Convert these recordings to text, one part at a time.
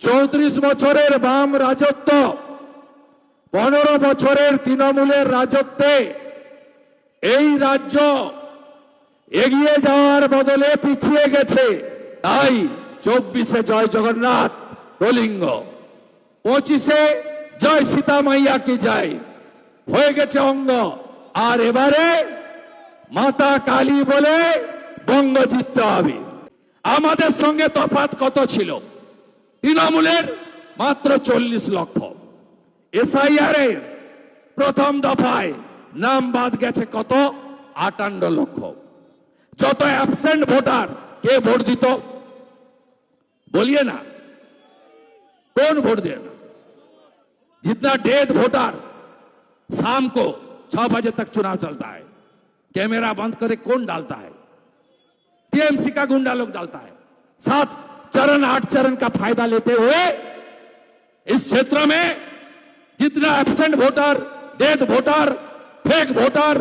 চৌত্রিশ বছরের বাম রাজত্ব, পনেরো বছরের তৃণমূলের রাজত্বে এই রাজ্য এগিয়ে যাওয়ার বদলে পিছিয়ে গেছে। তাই চব্বিশে জয় জগন্নাথ কলিঙ্গ পঁচিশে জয় সীতা মাইয়া কি যায়? হয়ে গেছে অঙ্গ। আর এবারে মাতা কালী বলে বঙ্গ জিততে হবে। আমাদের সঙ্গে তফাৎ কত ছিল? তৃণমূলের মাত্র চল্লিশ লক্ষ। এসআইআর এর প্রথম দফায় নাম বাদ গেছে কত? আটান্ন লক্ষ। যত অ্যাবসেন্ট ভোটার, কে ভোট দিত? বলিয়ে না। कौन वोट देना जितना डेथ वोटर शाम को छह बजे तक चुनाव चलता है कैमरा बंद करे कौन डालता है टीएमसी का गुंडा लोग डालता है साथ चरण आठ चरण का फायदा लेते हुए इस क्षेत्र में जितना absent voter death voter fake voter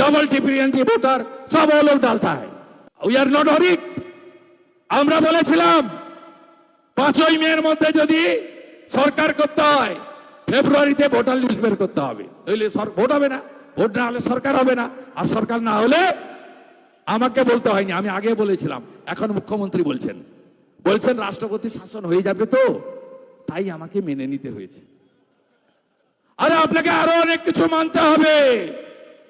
double difference voter सब वो लोग डालता है we are not on it আমরা বলেছিলাম পাঁচই মের মধ্যে যদি সরকার করতে হয় ফেব্রুয়ারিতে ভোটার লিস্ট বের করতে হবে নইলে সর- ভোট হবে না ভোট না হলে সরকার হবে না আর সরকার না হলে আমাকে বলতে হয়নি আমি আগে বলেছিলাম এখন মুখ্যমন্ত্রী বলছেন বলছেন রাষ্ট্রপতি শাসন হয়ে যাবে তো তাই আমাকে মেনে নিতে হয়েছে আরে আপনাকে আরো অনেক কিছু মানতে হবে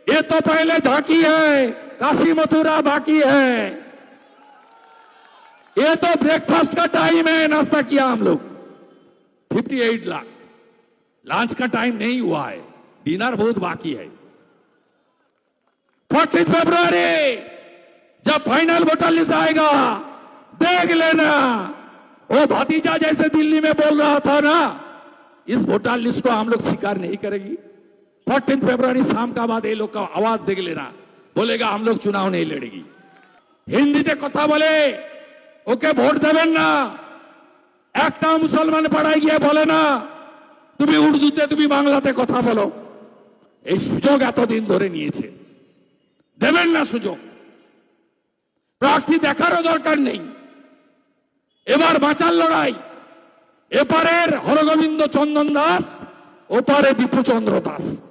এ তো পহলে ঝাঁকি হ্যায় কাশি মথুরা বাকি হ্যায় ये तो ब्रेकफास्ट का टाइम है नाश्ता किया हम लोग 58 लाख लंच का टाइम नहीं हुआ है डिनर बहुत बाकी है फोर्टीन फरवरी जब फाइनल वोटर लिस्ट आएगा देख लेना वो भतीजा जैसे दिल्ली में बोल रहा था ना इस वोटर लिस्ट को हम लोग स्वीकार नहीं करेगी फोर्टीन फरवरी शाम का बाद ये लोग का आवाज देख लेना बोलेगा हम लोग चुनाव नहीं लड़ेगी হিন্দিতে কথা বলে ওকে ভোট দেবেন না একটা মুসলমান পাড়ায় গিয়ে বলে না তুমি উর্দুতে তুমি বাংলাতে কথা বলো এই সুযোগ এতদিন ধরে নিয়েছে দেবেন না সুযোগ প্রার্থী দেখারও দরকার নেই এবার বাঁচার লড়াই। এপারের হরগোবিন্দ চন্দন দাস, ওপারে দীপুচন্দ্র দাস।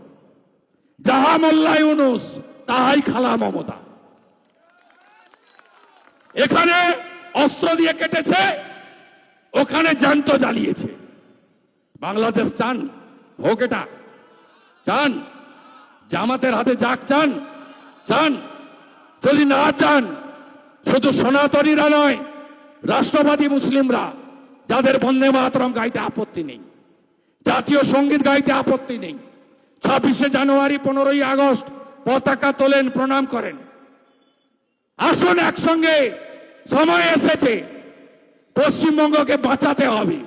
যাহা মোল্লা ইউনুস, তাহাই খালা মমতা। এখানে অস্ত্র দিয়ে কেটেছে, ওখানে জ্যান্ত জ্বালিয়েছে। বাংলাদেশ চান, হোক এটা। চান, জামাতের হাতে যাক চান। চান, যদি না চান, শুধু সনাতনীরা নয় রাষ্ট্রবাদী মুসলিমরা যাদের বন্দে মাতরম গাইতে আপত্তি নেই, জাতীয় সংগীত গাইতে আপত্তি নেই, ছাব্বিশে জানুয়ারি, পনেরোই আগস্ট পতাকা তোলেন, প্রণাম করেন। আসুন একসঙ্গে, সময় এসেছে, পশ্চিমবঙ্গকে বাঁচাতে হবে।